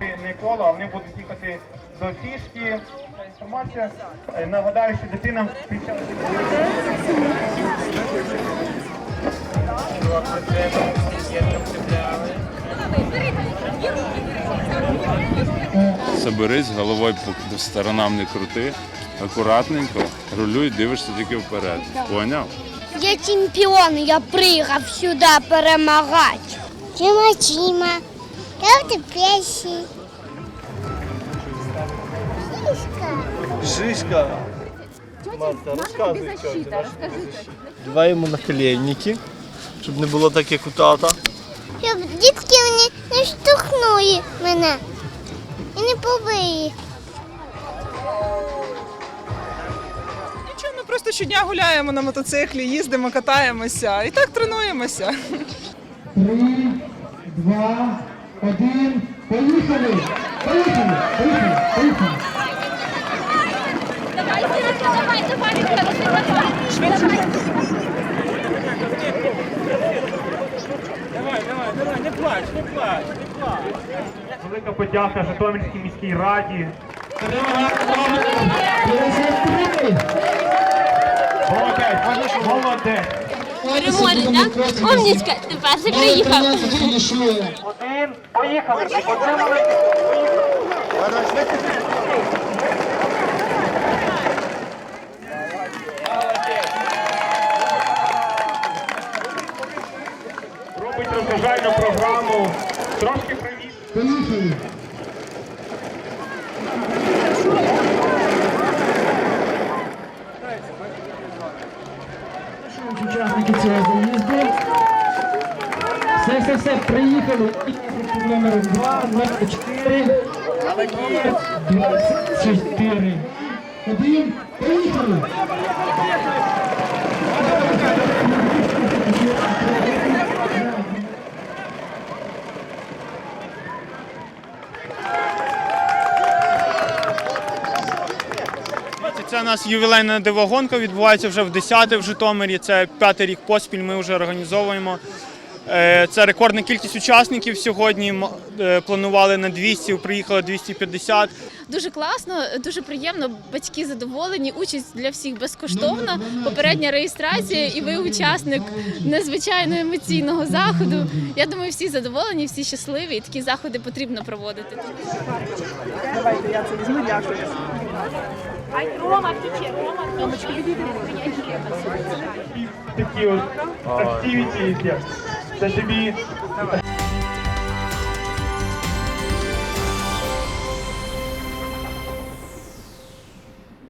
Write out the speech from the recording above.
Не коло, а вони будуть їхати до фішки. Інформація. Е, Нагадаю, що дитина під час Соберись, головою по сторонам не крути, акуратненько, рулюй, дивишся тільки вперед. Поняв? Я чемпіон, я приїхав сюди перемагати. Чима, я в депресії. Жишка. Марта, розказуй, що це. Давай йому наколєнники, щоб не було так, як у тата. Щоб дітки мені не штовхнули мене і не побили. Нічого, ми просто щодня гуляємо на мотоциклі, їздимо, катаємося і так тренуємося. Три, два, один. Поїхали! Поїхали! Поїхали! Поїхали! велика подяка Житомирській міській раді. Ремонт, так? Умнічка, ти перший приїхав. Один, поїхали. Робить розважальну програму. Трошки привіт. Все, все, приїхали. Під номером 2, 24, 24. Один, поїхали! Це у нас ювілейна дивогонка, відбувається вже в 10 в Житомирі. Це п'ятий рік поспіль. Ми вже організовуємо. Е, Це рекордна кількість учасників сьогодні. М- е, Планували на 200, приїхало 250. Дуже класно, дуже приємно. Батьки задоволені. Участь для всіх безкоштовна. Попередня реєстрація, і ви учасник незвичайно емоційного заходу. Я думаю, всі задоволені, всі щасливі, і такі заходи потрібно проводити. Давайте я це візьму, дякую. такі от активіті, це тобі.